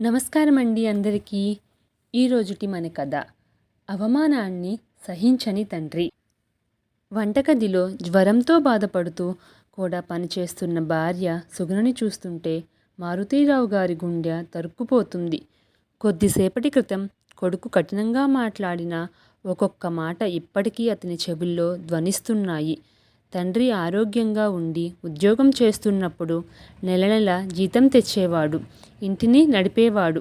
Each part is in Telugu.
నమస్కారం అండి అందరికీ ఈరోజుటి మన కథ అవమానాన్ని సహించని తండ్రి. వంటగదిలో జ్వరంతో బాధపడుతూ కూడా పనిచేస్తున్న భార్య సుగుణని చూస్తుంటే మారుతీరావు గారి గుండె తరుక్కుపోతుంది. కొద్దిసేపటి క్రితం కొడుకు కఠినంగా మాట్లాడిన ఒక్కొక్క మాట ఇప్పటికీ అతని చెవుల్లో ధ్వనిస్తున్నాయి. తండ్రి ఆరోగ్యంగా ఉండి ఉద్యోగం చేస్తున్నప్పుడు నెల నెల జీతం తెచ్చేవాడు ఇంటిని నడిపేవాడు.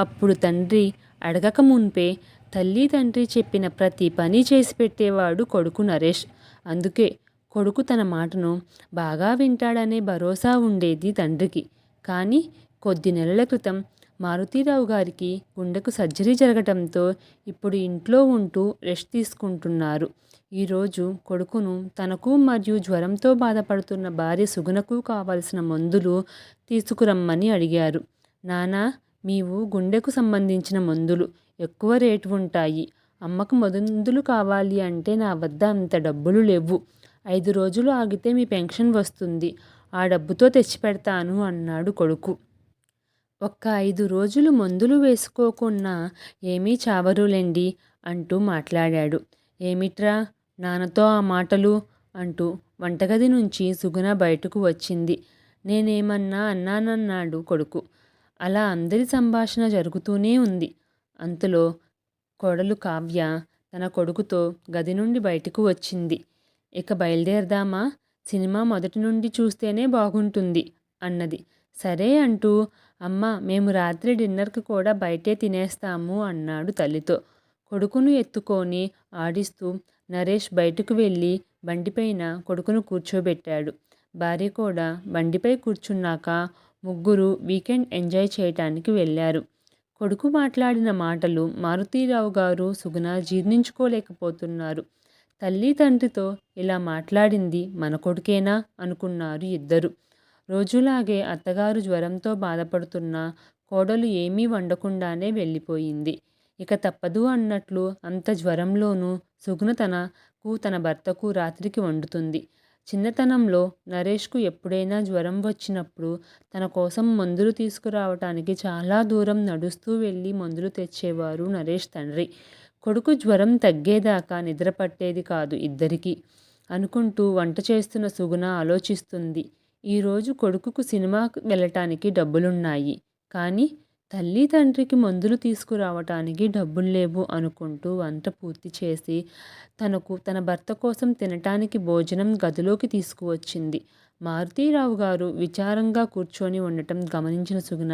అప్పుడు తండ్రి అడగక మున్పే తల్లి తండ్రి చెప్పిన ప్రతి పని చేసి పెట్టేవాడు కొడుకు నరేష్. అందుకే కొడుకు తన మాటను బాగా వింటాడనే భరోసా ఉండేది తండ్రికి. కానీ కొద్ది నెలల క్రితం మారుతీరావు గారికి గుండెకు సర్జరీ జరగటంతో ఇప్పుడు ఇంట్లో ఉంటూ రెస్ట్ తీసుకుంటున్నారు. ఈరోజు కొడుకును తనకు మరియు జ్వరంతో బాధపడుతున్న భార్య సుగుణకు కావలసిన మందులు తీసుకురమ్మని అడిగారు. నానా మీవు గుండెకు సంబంధించిన మందులు. ఎక్కువ రేటు ఉంటాయి. అమ్మకు మందులు కావాలి అంటే నా వద్ద అంత డబ్బులు లేవు. ఐదు రోజులు ఆగితే మీ పెన్షన్ వస్తుంది. ఆ డబ్బుతో తెచ్చిపెడతాను అన్నాడు కొడుకు. ఒక్క ఐదు రోజులు మందులు వేసుకోకున్నా ఏమీ చావరులేండి అంటూ మాట్లాడాడు. ఏమిట్రా? నాన్నతో ఆ మాటలు అంటూ వంటగది నుంచి సుగుణ బయటకు వచ్చింది. నేనేమన్నా అన్నానన్నాడు కొడుకు. అలా అందరి సంభాషణ జరుగుతూనే ఉంది. అంతలో కొడలు కావ్య తన కొడుకుతో గది నుండి బయటకు వచ్చింది. ఇక బయలుదేరదామా? సినిమా మొదటి నుండి చూస్తేనే బాగుంటుంది అన్నది. సరే అంటూ అమ్మ మేము రాత్రి డిన్నర్కి కూడా బయటే తినేస్తాము అన్నాడు తల్లితో. కొడుకును ఎత్తుకొని ఆడిస్తూ నరేష్ బయటకు వెళ్ళి బండిపైన కొడుకును కూర్చోబెట్టాడు. భార్య కూడా బండిపై కూర్చున్నాక ముగ్గురు వీకెండ్ ఎంజాయ్ చేయటానికి వెళ్ళారు. కొడుకు మాట్లాడిన మాటలు మారుతీరావు గారు సుగుణ జీర్ణించుకోలేకపోతున్నారు. తల్లి తండ్రితో ఇలా మాట్లాడింది మన కొడుకేనా అనుకున్నారు ఇద్దరు. రోజులాగే అత్తగారు జ్వరంతో బాధపడుతున్న కోడలు ఏమీ వండకుండానే వెళ్ళిపోయింది. ఇక తప్పదు అన్నట్లు అంత జ్వరంలోనూ సుగుణ తనకు తన భర్తకు రాత్రికి వండుతుంది. చిన్నతనంలో నరేష్కు ఎప్పుడైనా జ్వరం వచ్చినప్పుడు తన కోసం మందులు తీసుకురావటానికి చాలా దూరం నడుస్తూ వెళ్ళి మందులు తెచ్చేవారు నరేష్ తండ్రి. కొడుకు జ్వరం తగ్గేదాకా నిద్ర పట్టేది కాదు ఇద్దరికీ అనుకుంటూ వంట చేస్తున్న సుగుణ ఆలోచిస్తుంది. ఈరోజు కొడుకుకు సినిమాకు వెళ్ళటానికి డబ్బులున్నాయి. కానీ తల్లి తండ్రికి మందులు తీసుకురావటానికి డబ్బులు లేవు అనుకుంటూ వంట పూర్తి చేసి తనకు తన భర్త కోసం తినటానికి భోజనం గదిలోకి తీసుకువచ్చింది. మారుతీరావు గారు విచారంగా కూర్చొని ఉండటం గమనించిన సుగుణ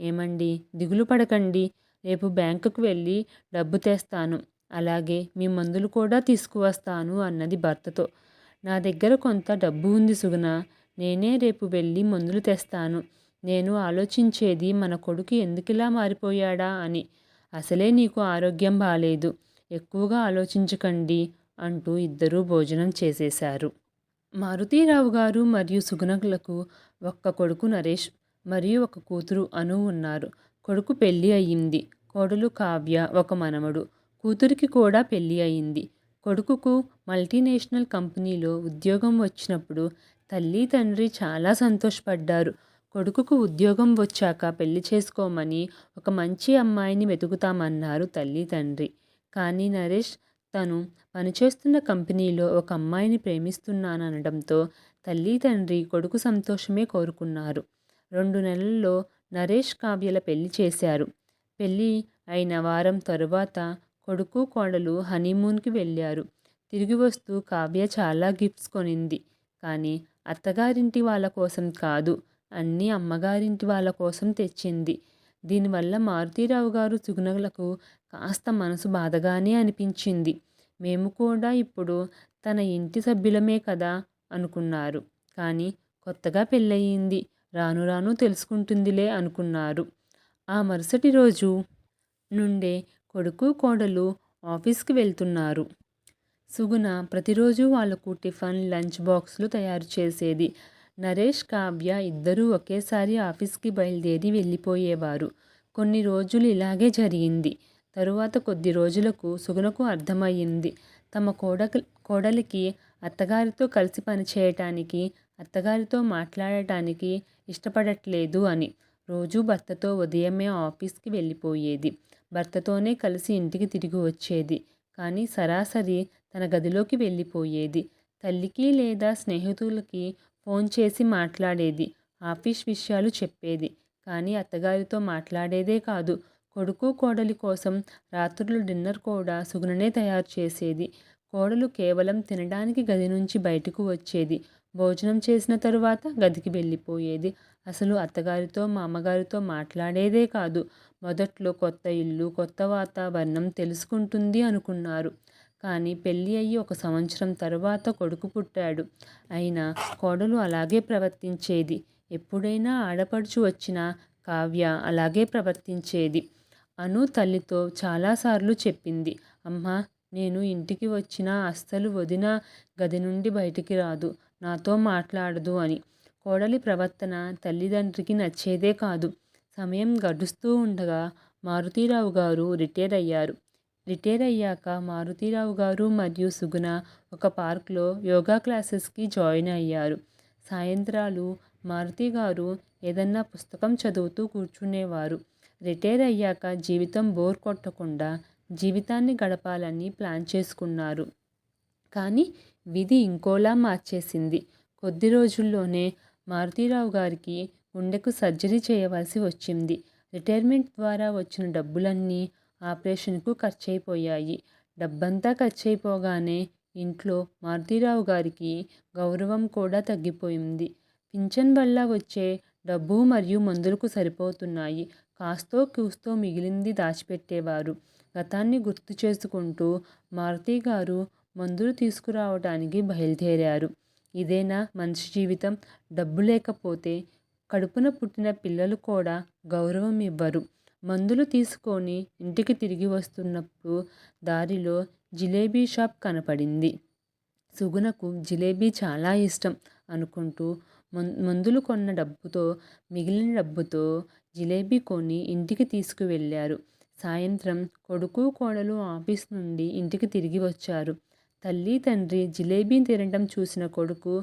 ఏమండి? దిగులు పడకండి. రేపు బ్యాంకుకు వెళ్ళి డబ్బు తెస్తాను. అలాగే మీ మందులు కూడా తీసుకువస్తాను అన్నది భర్తతో. నా దగ్గర కొంత డబ్బు ఉంది సుగుణ. నేనే రేపు వెళ్ళి మందులు తెస్తాను. నేను ఆలోచించేది మన కొడుకు ఎందుకిలా మారిపోయాడా అని. అసలే నీకు ఆరోగ్యం బాలేదు. ఎక్కువగా ఆలోచించకండి అంటూ ఇద్దరూ భోజనం చేసేశారు. మారుతీరావు గారు మరియు సుగుణకులకు ఒక్క కొడుకు నరేష్ మరియు ఒక కూతురు అను ఉన్నారు. కొడుకు పెళ్ళి అయ్యింది. కోడలు కావ్య ఒక మనవడు. కూతురికి కూడా పెళ్ళి అయింది కొడుకుకు మల్టీనేషనల్ కంపెనీలో ఉద్యోగం వచ్చినప్పుడు తల్లి తండ్రి చాలా సంతోషపడ్డారు. కొడుకుకు ఉద్యోగం వచ్చాక పెళ్ళి చేసుకోమని ఒక మంచి అమ్మాయిని వెతుకుతామన్నారు తల్లి తండ్రి. కానీ నరేష్ తను పనిచేస్తున్న కంపెనీలో ఒక అమ్మాయిని ప్రేమిస్తున్నాననడంతో తల్లి తండ్రి కొడుకు సంతోషమే కోరుకున్నారు. రెండు నెలల్లో నరేష్ కావ్యల పెళ్ళి చేశారు. పెళ్ళి అయిన వారం తరువాత కొడుకు కోడలు హనీమూన్కి వెళ్ళారు. తిరిగి వస్తూ కావ్య చాలా గిఫ్ట్స్ కొనింది. కానీ అత్తగారింటి వాళ్ళ కోసం కాదు అన్నీ అమ్మగారింటి వాళ్ళ కోసం తెచ్చింది. దీనివల్ల మారుతీరావు గారు సుగుణలకు కాస్త మనసు బాధగానే అనిపించింది. మేము కూడా ఇప్పుడు తన ఇంటి సభ్యులమే కదా అనుకున్నారు. కానీ కొత్తగా పెళ్ళయింది. రాను రాను తెలుసుకుంటుందిలే అనుకున్నారు. ఆ మరుసటి రోజు నుండే కొడుకు కోడలు ఆఫీస్కి వెళ్తున్నారు. సుగుణ ప్రతిరోజు వాళ్ళకు టిఫిన్ లంచ్ బాక్సులు తయారు చేసేది. నరేష్ కావ్య ఇద్దరూ ఒకేసారి ఆఫీస్కి బయలుదేరి వెళ్ళిపోయేవారు. కొన్ని రోజులు ఇలాగే జరిగింది. తరువాత కొద్ది రోజులకు సుగుణకు అర్థమయ్యింది. తమ కోడ కోడలికి అత్తగారితో కలిసి పనిచేయటానికి అత్తగారితో మాట్లాడటానికి ఇష్టపడట్లేదు అని. రోజూ భర్తతో ఉదయమే ఆఫీస్కి వెళ్ళిపోయేది. భర్తతోనే కలిసి ఇంటికి తిరిగి వచ్చేది. కానీ సరాసరి తన గదిలోకి వెళ్ళిపోయేది. తల్లికి లేదా స్నేహితులకి ఫోన్ చేసి మాట్లాడేది. ఆఫీస్ విషయాలు చెప్పేది. కానీ అత్తగారితో మాట్లాడేదే కాదు. కొడుకు కోడలి కోసం రాత్రులు డిన్నర్ కూడా సుగుణనే తయారు చేసేది. కోడలు కేవలం తినడానికి గది నుంచి బయటకు వచ్చేది. భోజనం చేసిన తరువాత గదికి వెళ్ళిపోయేది. అసలు అత్తగారితో మా అమ్మగారితో మాట్లాడేదే కాదు. మొదట్లో కొత్త ఇల్లు కొత్త వాతావరణం తెలుసుకుంటుంది అనుకున్నారు. కానీ పెళ్ళి అయ్యి ఒక సంవత్సరం తరువాత కొడుకు పుట్టాడు. అయినా కోడలు అలాగే ప్రవర్తించేది. ఎప్పుడైనా ఆడపడుచు వచ్చినా కావ్య అలాగే ప్రవర్తించేది. అను తల్లితో చాలాసార్లు చెప్పింది. అమ్మా నేను ఇంటికి వచ్చినా అస్సలు వదిన గది నుండి బయటికి రాదు. నాతో మాట్లాడదు అని. కోడలి ప్రవర్తన తల్లిదండ్రికి నచ్చేదే కాదు. సమయం గడుస్తూ ఉండగా మారుతీరావు గారు రిటైర్ అయ్యారు. రిటైర్ అయ్యాక మారుతీరావు గారు మరియు సుగుణ ఒక పార్క్లో యోగా క్లాసెస్కి జాయిన్ అయ్యారు. సాయంత్రాలు మారుతి గారు ఏదన్నా పుస్తకం చదువుతూ కూర్చునేవారు. రిటైర్ అయ్యాక జీవితం బోర్ కొట్టకుండా జీవితాన్ని గడపాలని ప్లాన్ చేసుకున్నారు. కానీ విధి ఇంకోలా మార్చేసింది. కొద్ది రోజుల్లోనే మారుతీరావు గారికి గుండెకు సర్జరీ చేయవలసి వచ్చింది. రిటైర్మెంట్ ద్వారా వచ్చిన డబ్బులన్నీ ఆపరేషన్కు ఖర్చయిపోయాయి. డబ్బంతా ఖర్చయిపోగానే ఇంట్లో మారుతీరావు గారికి గౌరవం కూడా తగ్గిపోయింది. పింఛన్ వల్ల వచ్చే డబ్బు మరియు మందులకు సరిపోతున్నాయి. కాస్తో కూస్తో మిగిలింది దాచిపెట్టేవారు. గతాన్ని గుర్తు చేసుకుంటూ మారుతి గారు మందులు తీసుకురావడానికి బయలుదేరారు. ఇదేనా మనిషి జీవితం? డబ్బు లేకపోతే కడుపున పుట్టిన పిల్లలు కూడా గౌరవం ఇవ్వరు. మందులు తీసుకొని ఇంటికి తిరిగి వస్తున్నప్పుడు దారిలో జిలేబీ షాప్ కనపడింది. సుగుణకు జిలేబీ చాలా ఇష్టం అనుకుంటూ మందులు కొన్న డబ్బుతో మిగిలిన డబ్బుతో జిలేబీ కొని ఇంటికి తీసుకువెళ్ళారు. సాయంత్రం కొడుకు కోడలు ఆఫీస్ నుండి ఇంటికి తిరిగి వచ్చారు. తల్లి తండ్రి జిలేబీ తినడం చూసిన కొడుకు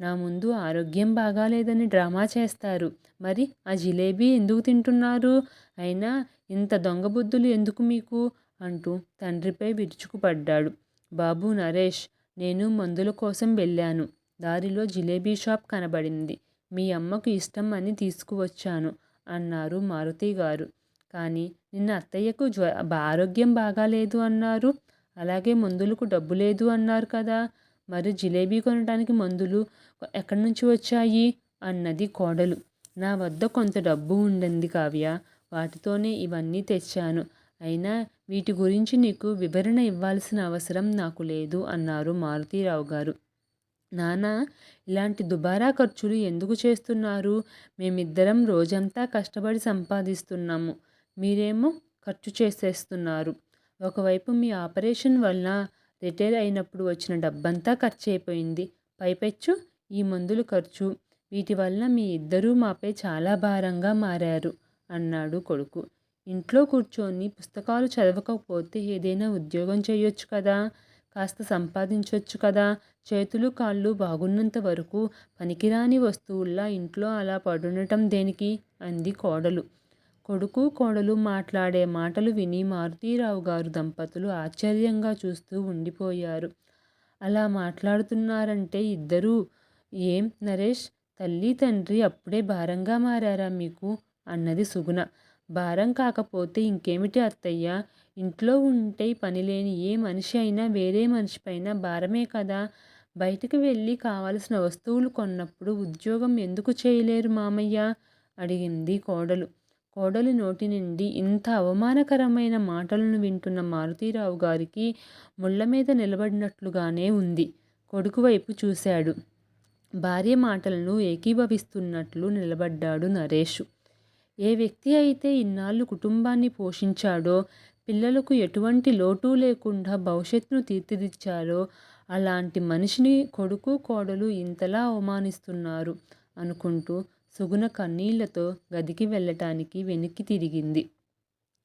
నా ముందు ఆరోగ్యం బాగాలేదని డ్రామా చేస్తారు. మరి ఆ జిలేబీ ఎందుకు తింటున్నారు? అయినా ఇంత దొంగ బుద్ధులు ఎందుకు మీకు? అంటూ తండ్రిపై విరుచుకుపడ్డాడు. బాబు నరేష్ నేను మందుల కోసం వెళ్ళాను. దారిలో జిలేబీ షాప్ కనబడింది. మీ అమ్మకు ఇష్టం అని తీసుకువచ్చాను అన్నారు మారుతి గారు. కానీ నిన్న అత్తయ్యకు జ్వ ఆరోగ్యం బాగాలేదు అన్నారు. అలాగే మందులకు డబ్బు లేదు అన్నారు కదా. మరి జిలేబీ కొనడానికి మందులు ఎక్కడి నుంచి వచ్చాయి? అన్నది కోడలు. నా వద్ద కొంత డబ్బు ఉండింది కావ్య. వాటితోనే ఇవన్నీ తెచ్చాను. అయినా వీటి గురించి నీకు వివరణ ఇవ్వాల్సిన అవసరం నాకు లేదు అన్నారు మారుతీరావు గారు. నానా ఇలాంటి దుబారా ఖర్చులు ఎందుకు చేస్తున్నారు? మేమిద్దరం రోజంతా కష్టపడి సంపాదిస్తున్నాము. మీరేమో ఖర్చు చేసేస్తున్నారు. ఒకవైపు మీ ఆపరేషన్ వలన రిటైర్ అయినప్పుడు వచ్చిన డబ్బంతా ఖర్చు అయిపోయింది పైపెచ్చు ఈ మందులు ఖర్చు. వీటి వలన మీ ఇద్దరూ మాపై చాలా భారంగా మారారు. అన్నాడు కొడుకు. ఇంట్లో కూర్చొని పుస్తకాలు చదవకపోతే ఏదైనా ఉద్యోగం చేయొచ్చు కదా? కాస్త సంపాదించవచ్చు కదా? చేతులు కాళ్ళు బాగున్నంత వరకు పనికిరాని వస్తువుల్లా ఇంట్లో అలా పడుండటం దేనికి? అంది కోడలు. కొడుకు కోడలు మాట్లాడే మాటలు విని మారుతీరావు గారు దంపతులు ఆశ్చర్యంగా చూస్తూ ఉండిపోయారు. అలా మాట్లాడుతున్నారంటే ఇద్దరూ? ఏం నరేష్? తల్లి తండ్రి అప్పుడే భారంగా మారారా మీకు? అన్నది సుగుణ. భారం కాకపోతే ఇంకేమిటి అత్తయ్య? ఇంట్లో ఉంటే పనిలేని ఏ మనిషి అయినా వేరే మనిషిపైన భారమే కదా? బయటకు వెళ్ళి కావలసిన వస్తువులు కొన్నప్పుడు ఉద్యోగం ఎందుకు చేయలేరు మామయ్య? అడిగింది కోడలు. కోడలి నోటి నుండి ఇంత అవమానకరమైన మాటలను వింటున్న మారుతీరావు గారికి ముళ్ళ మీద నిలబడినట్లుగానే ఉంది. కొడుకు వైపు చూశాడు. భార్య మాటలను ఏకీభవిస్తున్నట్లు నిలబడ్డాడు నరేషు. ఏ వ్యక్తి అయితే ఇన్నాళ్ళు కుటుంబాన్ని పోషించాడో పిల్లలకు ఎటువంటి లోటు లేకుండా భవిష్యత్తును తీర్చిదిచ్చారో అలాంటి మనిషిని కొడుకు కోడలు ఇంతలా అవమానిస్తున్నారు అనుకుంటూ సుగుణ కన్నీళ్ళతో గదికి వెళ్ళటానికి వెనక్కి తిరిగింది.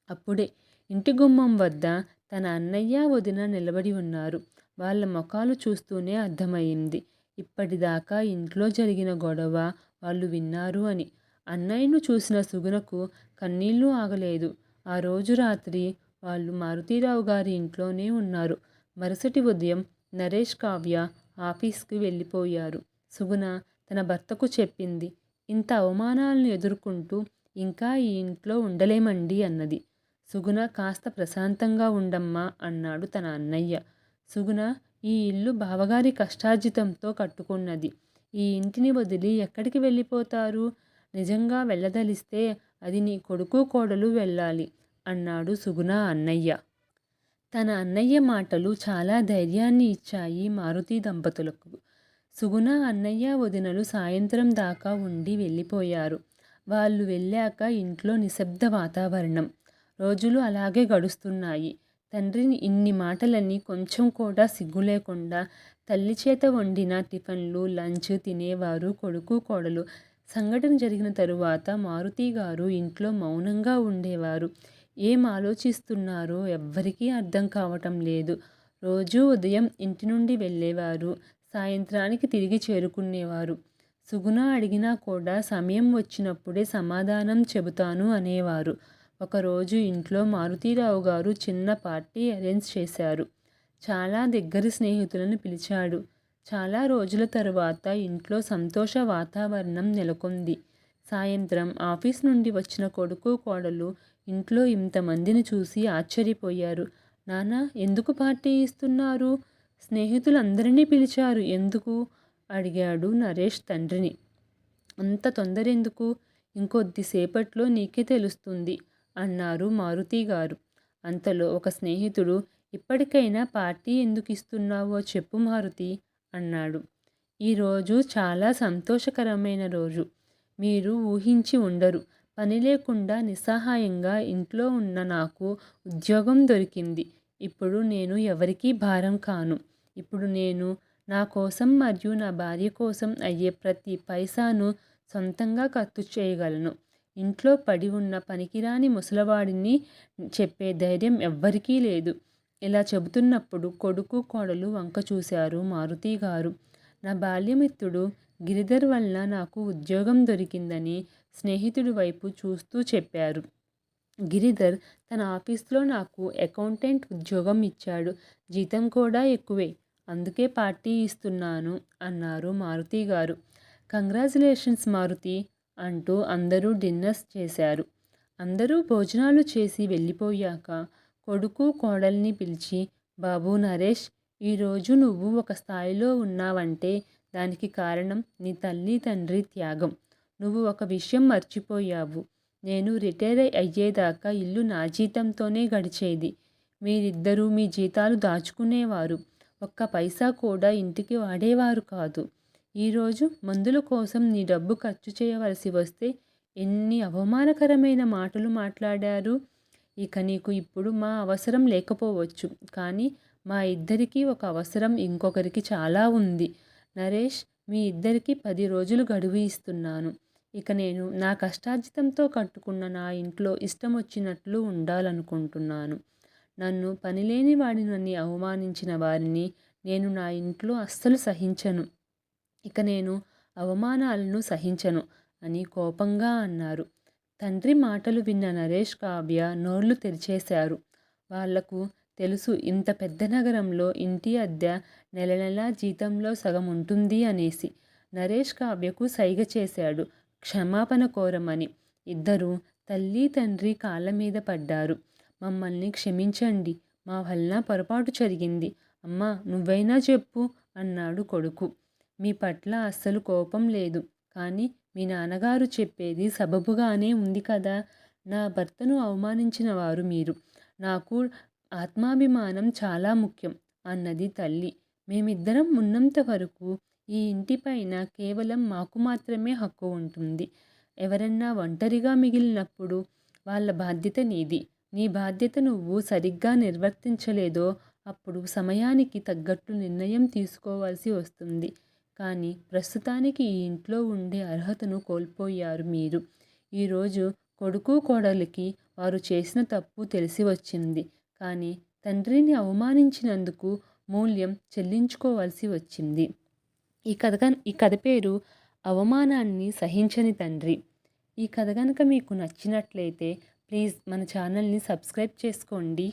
అప్పుడే ఇంటి గుమ్మం వద్ద తన అన్నయ్య వదిన నిలబడి ఉన్నారు. వాళ్ళ ముఖాలు చూస్తూనే అర్థమైంది ఇప్పటిదాకా ఇంట్లో జరిగిన గొడవ వాళ్ళు విన్నారు అని అన్నయ్యను చూసిన సుగుణకు కన్నీళ్ళు ఆగలేదు. ఆ రోజు రాత్రి వాళ్ళు మారుతీరావు గారి ఇంట్లోనే ఉన్నారు. మరుసటి ఉదయం నరేష్ కావ్య ఆఫీస్కి వెళ్ళిపోయారు. సుగుణ తన భర్తకు చెప్పింది ఇంత అవమానాలను ఎదుర్కొంటూ ఇంకా ఈ ఇంట్లో ఉండలేమండి అన్నది. సుగుణ కాస్త ప్రశాంతంగా ఉండమ్మా అన్నాడు తన అన్నయ్య. సుగుణ ఈ ఇల్లు బావగారి కష్టార్జితంతో కట్టుకున్నది. ఈ ఇంటిని వదిలి ఎక్కడికి వెళ్ళిపోతారు? నిజంగా వెళ్ళదలిస్తే అది నీ కొడుకు కోడలు వెళ్ళాలి అన్నాడు సుగుణ అన్నయ్య. తన అన్నయ్య మాటలు చాలా ధైర్యాన్ని ఇచ్చాయి మారుతి దంపతులకు. సుగుణ అన్నయ్య వదినలు సాయంత్రం దాకా ఉండి వెళ్ళిపోయారు. వాళ్ళు వెళ్ళాక ఇంట్లో నిశ్శబ్ద వాతావరణం. రోజులు అలాగే గడుస్తున్నాయి. తండ్రిని ఇన్ని మాటలన్నీ కొంచెం కూడా సిగ్గు లేకుండా తల్లి చేత వండిన టిఫిన్లు లంచ్ తినేవారు కొడుకు కోడలు. సంఘటన జరిగిన తరువాత మారుతి గారు ఇంట్లో మౌనంగా ఉండేవారు. ఏం ఆలోచిస్తున్నారో ఎవ్వరికీ అర్థం కావటం లేదు. రోజూ ఉదయం ఇంటి నుండి వెళ్ళేవారు. సాయంత్రానికి తిరిగి చేరుకునేవారు. సుగుణ అడిగినా కూడా సమయం వచ్చినప్పుడే సమాధానం చెబుతాను అనేవారు. ఒకరోజు ఇంట్లో మారుతీరావు గారు చిన్న పార్టీ అరేంజ్ చేశారు. చాలా దగ్గర స్నేహితులను పిలిచాడు. చాలా రోజుల తరువాత ఇంట్లో సంతోష వాతావరణం నెలకొంది. సాయంత్రం ఆఫీస్ నుండి వచ్చిన కొడుకు కోడలు ఇంట్లో ఇంతమందిని చూసి ఆశ్చర్యపోయారు. నానా ఎందుకు పార్టీ ఇస్తున్నారు? స్నేహితులందరినీ పిలిచారు. ఎందుకు అడిగాడు నరేష్ తండ్రిని. అంత తొందర ఎందుకు ఇంకొద్దిసేపట్లో నీకే తెలుస్తుంది అన్నారు మారుతి గారు. అంతలో ఒక స్నేహితుడు ఇప్పటికైనా పార్టీ ఎందుకు ఇస్తున్నావో చెప్పు మారుతి. అన్నాడు. ఈరోజు చాలా సంతోషకరమైన రోజు. మీరు ఊహించి ఉండరు. పని లేకుండా నిస్సహాయంగా ఇంట్లో ఉన్న నాకు ఉద్యోగం దొరికింది. ఇప్పుడు నేను ఎవరికీ భారం కాను. ఇప్పుడు నేను నా కోసం మరియు నా భార్య కోసం అయ్యే ప్రతి పైసాను సొంతంగా ఖర్చు చేయగలను. ఇంట్లో పడి ఉన్న పనికిరాని ముసలవాడిని చెప్పే ధైర్యం ఎవ్వరికీ లేదు. ఇలా చెబుతున్నప్పుడు కొడుకు కోడలు వంక చూశారు మారుతి గారు. నా బాల్యమిత్రుడు గిరిధర్ వల్ల నాకు ఉద్యోగం దొరికిందని స్నేహితుడి వైపు చూస్తూ చెప్పారు. గిరిధర్ తన ఆఫీస్లో నాకు అకౌంటెంట్ ఉద్యోగం ఇచ్చాడు. జీతం కూడా ఎక్కువే. అందుకే పార్టీ ఇస్తున్నాను అన్నారు మారుతి గారు. కంగ్రాచులేషన్స్ మారుతి అంటూ అందరూ డిన్నర్స్ చేశారు. అందరూ భోజనాలు చేసి వెళ్ళిపోయాక కొడుకు కోడల్ని పిలిచి బాబు నరేష్ ఈరోజు నువ్వు ఒక స్థాయిలో ఉన్నావంటే దానికి కారణం నీ తల్లి తండ్రి త్యాగం. నువ్వు ఒక విషయం మర్చిపోయావు. నేను రిటైర్ అయ్యేదాకా ఇల్లు నా జీతంతోనే గడిచేది. మీరిద్దరూ మీ జీతాలు దాచుకునేవారు. ఒక్క పైసా కూడా ఇంటికి వాడేవారు కాదు. ఈరోజు మందుల కోసం నీ డబ్బు ఖర్చు చేయవలసి వస్తే ఎన్ని అవమానకరమైన మాటలు మాట్లాడారు. ఇక నీకు ఇప్పుడు మా అవసరం లేకపోవచ్చు. కానీ మా ఇద్దరికీ ఒక అవసరం ఇంకొకరికి చాలా ఉంది. నరేష్ మీ ఇద్దరికి పది రోజులు గడువు ఇస్తున్నాను. ఇక నేను నా కష్టార్జితంతో కట్టుకున్న నా ఇంట్లో ఇష్టం వచ్చినట్లు ఉండాలనుకుంటున్నాను. నన్ను పనిలేని వాడినని అవమానించిన వారిని నేను నా ఇంట్లో అస్సలు సహించను. ఇక నేను అవమానాలను సహించను అని కోపంగా అన్నారు. తండ్రి మాటలు విన్న నరేష్ కావ్య నోళ్ళు తెరిచేశారు. వాళ్ళకు తెలుసు ఇంత పెద్ద నగరంలో ఇంటి అద్దె నెల నెలా జీతంలో సగం ఉంటుంది అనేసి. నరేష్ కావ్యకు సైగ చేశాడు క్షమాపణ కోరమని. ఇద్దరూ తల్లి తండ్రి కాళ్ళ మీద పడ్డారు. మమ్మల్ని క్షమించండి మా వలన పొరపాటు జరిగింది. అమ్మా నువ్వైనా చెప్పు అన్నాడు కొడుకు. మీ పట్ల అస్సలు కోపం లేదు కానీ మీ నాన్నగారు చెప్పేది సబబుగానే ఉంది కదా. నా భర్తను అవమానించిన వారు మీరు. నాకు ఆత్మాభిమానం చాలా ముఖ్యం అన్నది తల్లి. మేమిద్దరం ఉన్నంత వరకు ఈ ఇంటిపైన కేవలం మాకు మాత్రమే హక్కు ఉంటుంది. ఎవరన్నా ఒంటరిగా మిగిలినప్పుడు వాళ్ళ బాధ్యత నీది. నీ బాధ్యత నువ్వు సరిగ్గా నిర్వర్తించలేదో అప్పుడు సమయానికి తగ్గట్టు నిర్ణయం తీసుకోవాల్సి వస్తుంది. కానీ ప్రస్తుతానికి ఈ ఇంట్లో ఉండే అర్హతను కోల్పోయారు మీరు. ఈరోజు కొడుకు కోడలికి వారు చేసిన తప్పు తెలిసి వచ్చింది. కానీ తండ్రిని అవమానించినందుకు మూల్యం చెల్లించుకోవాల్సి వచ్చింది. ఈ కథ ఈ కథ పేరు అవమానాన్ని సహించని తండ్రి. ఈ కథ కనుక మీకు నచ్చినట్లయితే ప్లీజ్ మన ఛానల్ని సబ్స్క్రైబ్ చేసుకోండి.